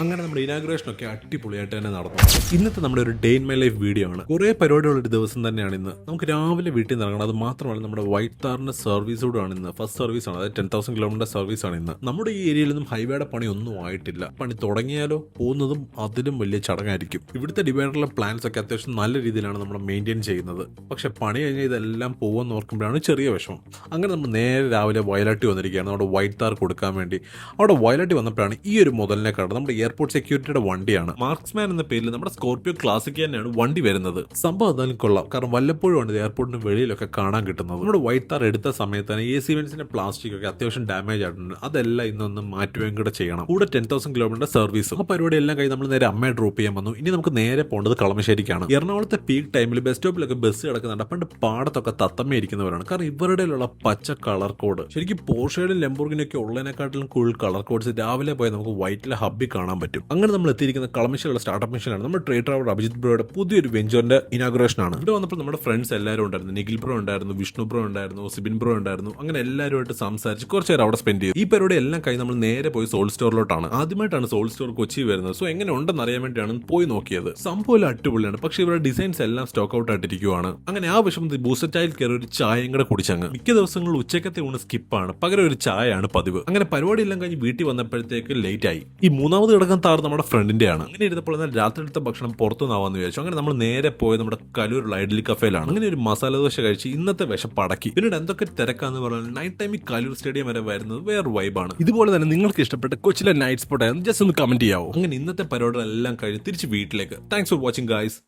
അങ്ങനെ നമ്മുടെ ഇനാഗ്രേഷൻ ഒക്കെ അടിപൊളിയായിട്ട് തന്നെ നടന്നു. ഇന്നത്തെ നമ്മുടെ ഒരു day in my life video ആണ്. കുറേ പരിപാടിയുള്ള ഒരു ദിവസം തന്നെയാണ് ഇന്ന്. നമുക്ക് രാവിലെ വീട്ടിൽ നിന്ന് ഇറങ്ങണം. അത് മാത്രമല്ല നമ്മുടെ വൈറ്റ് താറിന്റെ സർവീസോടാണ് ഇന്ന്. ഫസ്റ്റ് സർവീസ് ആണ്. അതായത് ടെൻ തൗസൻഡ് കിലോമീറ്റർ സർവീസ് ആണ് ഇന്ന്. നമ്മുടെ ഈ ഏരിയയിൽ നിന്നും ഹൈവേയുടെ പണി ഒന്നും ആയിട്ടില്ല. പണി തുടങ്ങിയാലോ പോകുന്നതും അതിലും വലിയ ചടങ്ങായിരിക്കും. ഇവിടുത്തെ ഡിവൈഡറിലെ പ്ലാൻസ് ഒക്കെ അത്യാവശ്യം നല്ല രീതിയിലാണ് നമ്മൾ മെയിന്റെയിൻ ചെയ്യുന്നത്. പക്ഷെ പണി കഴിഞ്ഞാൽ ഇതെല്ലാം പോകുമെന്ന് ഓർക്കുമ്പോഴാണ് ചെറിയ വിഷമം. അങ്ങനെ നമ്മൾ നേരെ രാവിലെ വയലാട്ടി വന്നിരിക്കുകയാണ്. നമ്മുടെ വൈറ്റ് താർ കൊടുക്കാൻ വേണ്ടി. അവിടെ വയലാട്ടി വന്നപ്പോഴാണ് ഈ ഒരു മുതലിനെ കണ്ടത്. നമ്മുടെ എയർപോർട്ട് സെക്യൂരിറ്റിയുടെ വണ്ടിയാണ്. മാർക്സ്മാൻ എന്ന പേരിൽ നമ്മുടെ സ്കോർപിയോ ക്ലാസിക് തന്നെയാണ് വണ്ടി വരുന്നത്. സംഭവം എന്തായാലും കൊള്ളാം. കാരണം വല്ലപ്പോഴും ആണ് എയർപോർട്ടിന് വെളിയിലൊക്കെ കാണാൻ കിട്ടുന്നത്. നമ്മുടെ വൈറ്റ് താർ എടുത്ത സമയത്ത് തന്നെ എ സി വെൻസിന്റെ പ്ലാസ്റ്റിക് ഒക്കെ അത്യാവശ്യം ഡാമേജ് ആയിട്ടുണ്ട്. അതെല്ലാം ഇന്നൊന്ന് മാറ്റുകയും കൂടെ ചെയ്യണം. കൂടെ ടെൻ തൗസൻഡ് കിലോമീറ്റർ സർവീസ് ആ പരിപാടി എല്ലാം കഴിഞ്ഞ് നമ്മൾ നേരെ അമ്മയെ ഡ്രോപ്പ് ചെയ്യാൻ വന്നു. ഇനി നമുക്ക് നേരെ പോകേണ്ടത് കളമശ്ശേരിക്കാണ്. എറണാകുളത്തെ പീക്ക് ടൈമിൽ ബസ് സ്റ്റോപ്പിലൊക്കെ ബസ് കിടക്കുന്നുണ്ട്. പണ്ട് പാടത്തൊക്കെ തത്തമ്മ ഇരിക്കുന്നവരാണ്. കാരണം ഉള്ള പച്ച കളർ കോഡ് ശരിക്കും പോർഷയിലും ലംബോർഗിനൊക്കെ ഉള്ളതിനെക്കാട്ടിലും കൂടുതൽ കളർ കോഡ്സ് രാവിലെ പോയി നമുക്ക് വൈറ്റിലെ ഹബ്ബിൽ കാണാൻ പറ്റും. അങ്ങനെ നമ്മൾ എത്തിയിരിക്കുന്ന കളമശ്ശേരിയുള്ള സ്റ്റാർട്ടപ്പ് മിഷനാണ് നമ്മുടെ ട്രേഡ് ട്രാവൽ അഭിജിത് ബ്രോയുടെ പുതിയൊരു വെഞ്ചറിന്റെ ഇനാഗ്രേഷൻ ആണ്. ഇവിടെ വന്നപ്പോൾ നമ്മുടെ ഫ്രണ്ട്സ് എല്ലാവരും ഉണ്ടായിരുന്നു. നിഖിൽ ബ്രോ ഉണ്ടായിരുന്നു വിഷ്ണു ബ്രോ ഉണ്ടായിരുന്നു സിബിൻ ബ്രോ ഉണ്ടായിരുന്നു. അങ്ങനെ എല്ലാവരുമായിട്ട് സംസാരിച്ച് കുറച്ച് നേരം അവിടെ സ്പെൻഡ് ചെയ്തു. ഈ പരിപാടി എല്ലാം കഴിഞ്ഞ് നമ്മൾ നേരെ പോയി സോൾ സ്റ്റോറിലോട്ടാണ് ആദ്യമായിട്ടാണ് സോൾ സ്റ്റോർ കൊച്ചി വരുന്നത്. സോ എങ്ങനെ ഉണ്ടെന്ന് അറിയാൻ വേണ്ടിയാണ് പോയി നോക്കിയത്. സംഭവം അടിപൊളിയാണ്. പക്ഷേ ഇവരുടെ ഡിസൈൻസ് എല്ലാം സ്റ്റോക്ക് ഔട്ട് ആയിട്ടിരിക്കുവാണ്. അങ്ങനെ ആ വിഷമത്തിൽ ബൂസ്റ്റർ കയറി ഒരു ചായയും കൂടെ കുടിച്ചങ്ങ്. മിക്ക ദിവസങ്ങളിൽ ഉച്ചക്കത്തെ ഊണ് സ്കിപ്പാണ് പകരം ഒരു ചായയാണ് പതിവ്. അങ്ങനെ പരിപാടി എല്ലാം കഴിഞ്ഞ് വീട്ടിൽ വന്നപ്പോഴത്തേക്ക് ലേറ്റ് ആയി. ഈ മൂന്നാമത് കിടക്കാൻ താറ് നമ്മുടെ ഫ്രണ്ടിന്റെയാണ് അങ്ങനെ ഇരുന്നപ്പോൾ എന്നാൽ രാത്രി എടുത്ത ഭക്ഷണം പുറത്തുനിന്നാവാന്ന് വിചാരിച്ചു. അങ്ങനെ നമ്മൾ നേരെ പോയത് നമ്മുടെ കലൂരുള്ള ഇഡ്ലി കഫേലാണ് അങ്ങനെ ഒരു മസാല ദോശ കഴിച്ച് ഇന്നത്തെ വിശപ്പടക്കി പിന്നീട് എന്തൊക്കെ തിരക്കാന്ന് പറഞ്ഞാൽ നൈറ്റ് ടൈമിൽ കലൂർ സ്റ്റേഡിയം വരെ വരുന്നത് വേറെ വൈബാണ് ഇതുപോലെ തന്നെ നിങ്ങൾക്ക് ഇഷ്ടപ്പെട്ട കൊച്ചിലെ നൈറ്റ് സ്പോട്ട് ജസ്റ്റ് ഒന്ന് കമന്റ് ചെയ്യാവോ? അങ്ങനെ ഇന്നത്തെ പരിപാടികളെല്ലാം കഴിഞ്ഞ് തിരിച്ച് വീട്ടിലേക്ക്. Thanks for watching guys